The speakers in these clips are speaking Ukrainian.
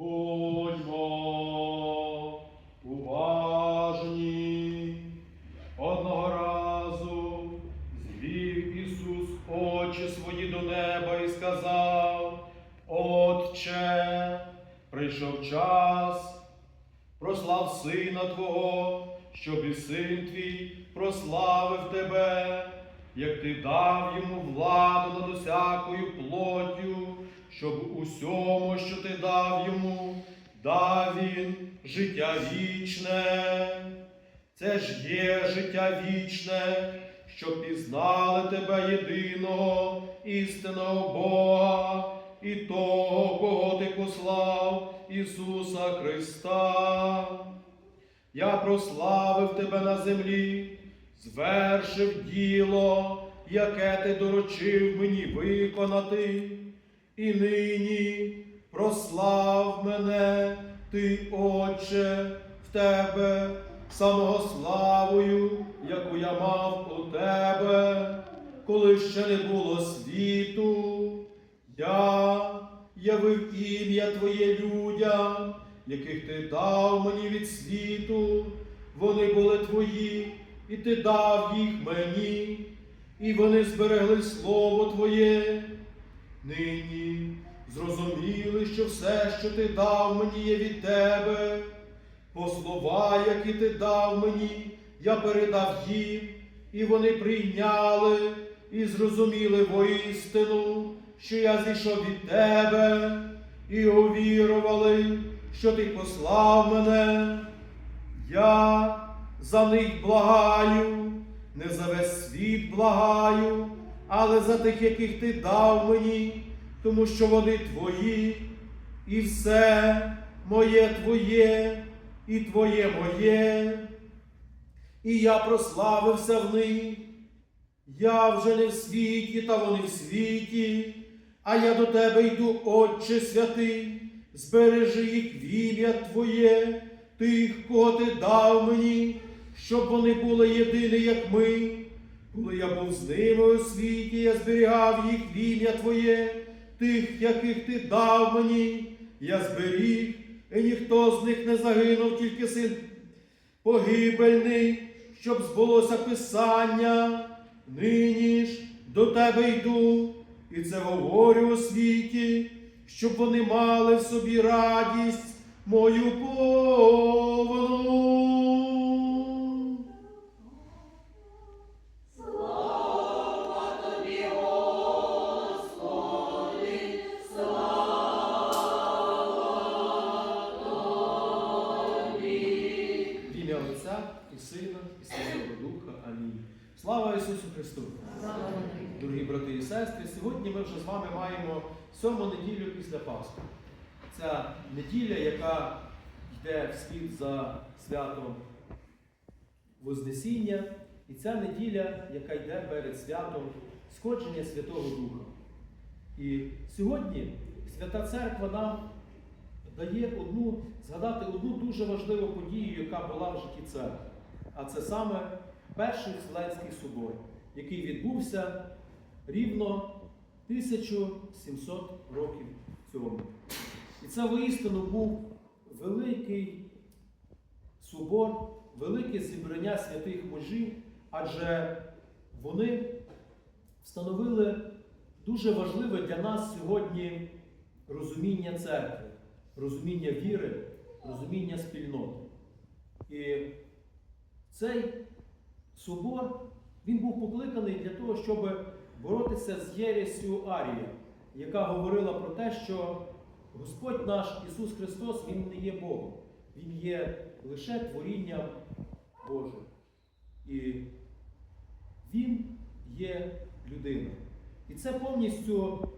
Будьмо. Одного разу звів Ісус очі свої до неба і сказав: Отче, прийшов час, прослав Сина Твого, щоб і син твій прославив тебе, як ти дав йому владу над усякою плоттю, щоб усьому, що ти дав йому, дав він життя вічне. Це ж є життя вічне, щоб пізнали тебе єдиного, істинного Бога і того, кого ти послав, Ісуса Христа. Я прославив тебе на землі, звершив діло, яке ти доручив мені виконати. І нині прослав мене, ти, Отче, в тебе самого славою, яку я мав у тебе, коли ще не було світу. Я явив ім'я Твоє людям, яких ти дав мені від світу, вони були твої, і ти дав їх мені, і вони зберегли слово Твоє. Нині зрозуміли, що все, що ти дав мені, є від тебе. По слова, які ти дав мені, я передав їм, і вони прийняли і зрозуміли воістину, що я зійшов від тебе, і увірували, що ти послав мене. Я за них благаю, не за весь світ благаю, але за тих, яких ти дав мені, тому що вони твої, і все моє твоє, і твоє моє. І я прославився в них. Я вже не в світі, та вони в світі, а я до тебе йду, Отче святий, збережи їх в ім'я Твоє, тих, кого ти дав мені, щоб вони були єдині, як ми. Коли я був з ними у світі, я зберігав їх в ім'я Твоє, тих, яких ти дав мені, я зберіг, і ніхто з них не загинув, тільки син погибельний, щоб збулося Писання. Нині ж до тебе йду, і це говорю у світі, щоб вони мали в собі радість мою повну. І Сина, і Святого Духа. Амінь. Слава Ісусу Христу! Дорогі брати і сестри, сьогодні ми вже з вами маємо сьому неділю після Пасхи. Ця неділя, яка йде вслід за святом Вознесіння, і ця неділя, яка йде перед святом Сходження Святого Духа. І сьогодні Свята Церква нам дає одну, згадати одну дуже важливу подію, яка була в житті церкви. А це саме Перший Вселенський собор, який відбувся рівно 1700 років цьому. І це воістину був великий собор, велике зібрання святих мужів, адже вони встановили дуже важливе для нас сьогодні розуміння церкви, розуміння віри, розуміння спільноти. Цей собор він був покликаний для того, щоб боротися з єресю Арія, яка говорила про те, що Господь наш Ісус Христос, Він не є Богом, Він є лише творінням Божим. І Він є людиною. І це повністю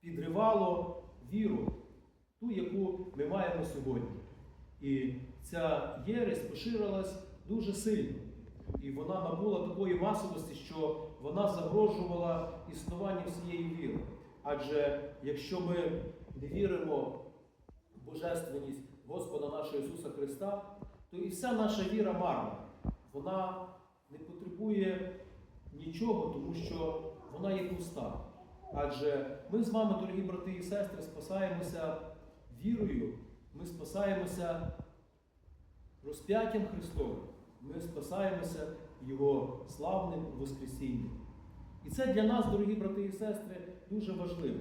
підривало віру, ту, яку ми маємо сьогодні. І ця єресь поширилась дуже сильно. І вона набула такої масовості, що вона загрожувала існуванню всієї віри. Адже якщо ми не віримо в божественність Господа нашого Ісуса Христа, то і вся наша віра марна. Вона не потребує нічого, тому що вона є пуста. Адже ми з вами, дорогі брати і сестри, спасаємося вірою ми спасаємося розп'яттям Христовим. Ми спасаємося Його славним Воскресінням. І це для нас, дорогі брати і сестри, дуже важливо.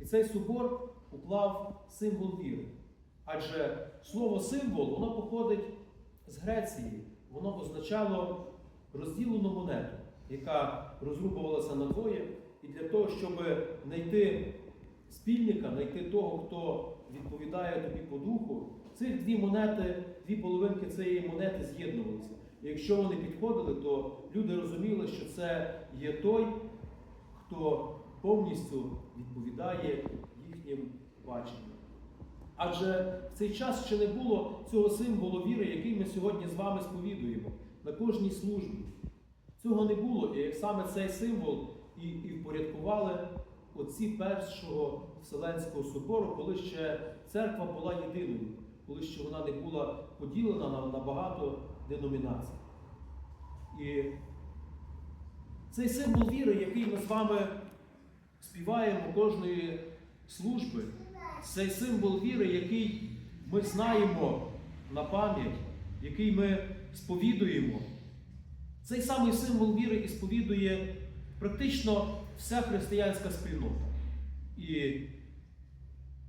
І цей собор уклав символ віри. Адже слово символ воно походить з Греції. Воно означало розділену монету, яка розрубувалася на двоє. І для того, щоб знайти спільника, знайти того, хто відповідає тобі по духу, цих дві монети, дві половинки цієї монети з'єднувалися. І якщо вони підходили, то люди розуміли, що це є той, хто повністю відповідає їхнім баченням. Адже в цей час ще не було цього символу віри, який ми сьогодні з вами сповідуємо на кожній службі. Цього не було, і саме цей символ і, і впорядкували отці Першого Вселенського собору, коли ще церква була єдиною, коли ще вона не була поділена на, на багато деномінацій. І цей символ віри, який ми з вами співаємо кожної служби, цей символ віри, який ми знаємо на пам'ять, який ми сповідуємо. Цей самий символ віри і сповідує практично вся християнська спільнота. І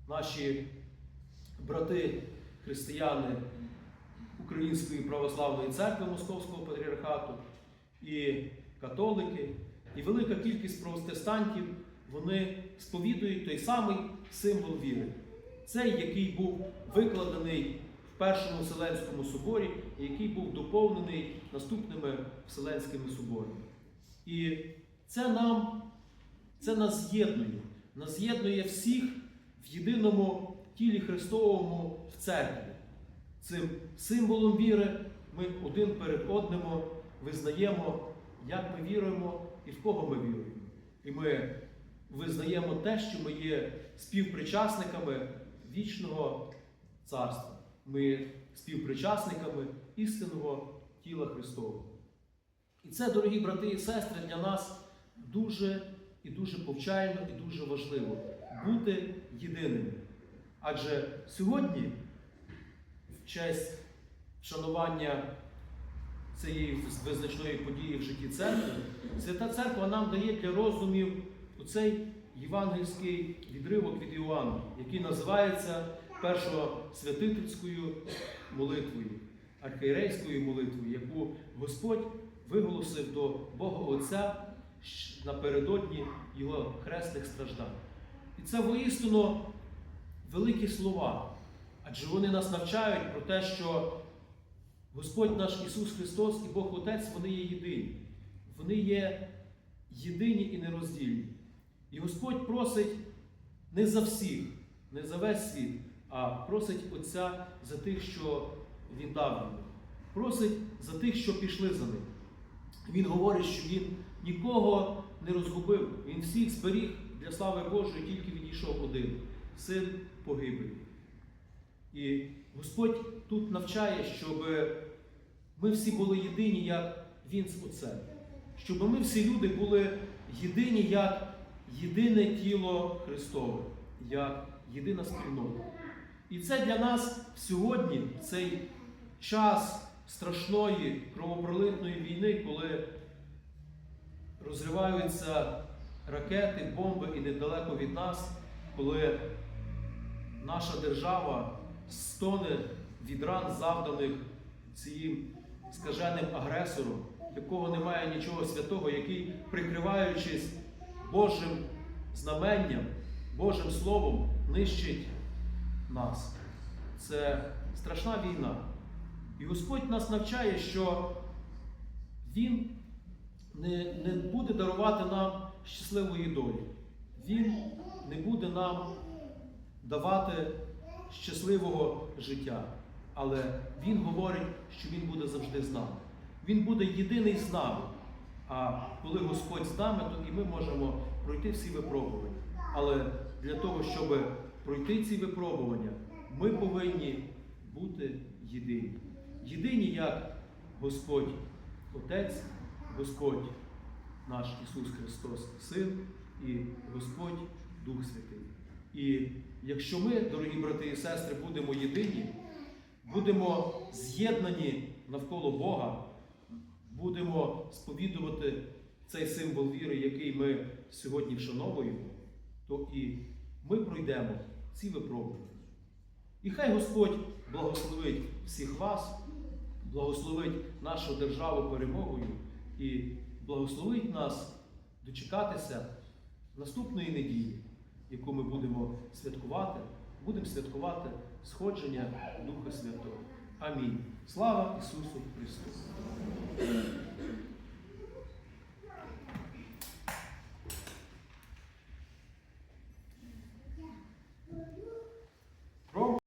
наші брати християни Української православної церкви Московського патріархату, і католики, і велика кількість протестантів, вони сповідують той самий символ віри. Цей, який був викладений в Першому Вселенському соборі, і який був доповнений наступними Вселенськими соборами. І це нам, це нас з'єднує, нас з'єднує всіх в єдиному тілі Христовому в церкві. Цим символом віри ми один перед одним визнаємо, як ми віруємо і в кого ми віруємо. І ми визнаємо те, що ми є співпричасниками вічного царства. Ми співпричасниками істинного тіла Христового. І це, дорогі брати і сестри, для нас дуже і дуже повчально і дуже важливо бути єдиними. Адже сьогодні, честь вшанування цієї визначної події в житті церкви, Свята Церква нам дає для роздумів оцей євангельський відривок від Іоанна, який називається першосвятительською молитвою, архієрейською молитвою, яку Господь виголосив до Бога Отця напередодні Його хресних страждань. І це воістину великі слова, адже вони нас навчають про те, що Господь наш Ісус Христос і Бог Отець, вони є єдині. Вони є єдині і нероздільні. І Господь просить не за всіх, не за весь світ, а просить Отця за тих, що віддав йому. Просить за тих, що пішли за ним. Він говорить, що Він нікого не розгубив, Він всіх зберіг для слави Божої, тільки відійшов один син погибелі. І Господь тут навчає, щоб ми всі були єдині, як Він з Отцем. Щоб ми всі люди були єдині як єдине тіло Христове, як єдина спільнота. І це для нас сьогодні, цей час страшної кровопролитної війни, коли розриваються ракети, бомби і недалеко від нас, коли наша держава стоне від ран, завданих цим скаженим агресором, якого немає нічого святого, який, прикриваючись Божим знаменням, Божим Словом, нищить нас. Це страшна війна. І Господь нас навчає, що Він не, не буде дарувати нам щасливої долі. Він не буде нам давати щасливого життя. Але Він говорить, що Він буде завжди з нами. Він буде єдиний з нами. А коли Господь з нами, то і ми можемо пройти всі випробування. Але для того, щоб пройти ці випробування, ми повинні бути єдині. Єдині як Господь Отець, Господь наш Ісус Христос, Син і Господь Дух Святий. І якщо ми, дорогі брати і сестри, будемо єдині, будемо з'єднані навколо Бога, будемо сповідувати цей символ віри, який ми сьогодні вшановуємо, то і ми пройдемо ці випробування. І хай Господь благословить всіх вас, благословить нашу державу перемогою і благословить нас дочекатися наступної неділі, яку ми будемо святкувати, будемо святкувати сходження Духа Святого. Амінь. Слава Ісусу Христу!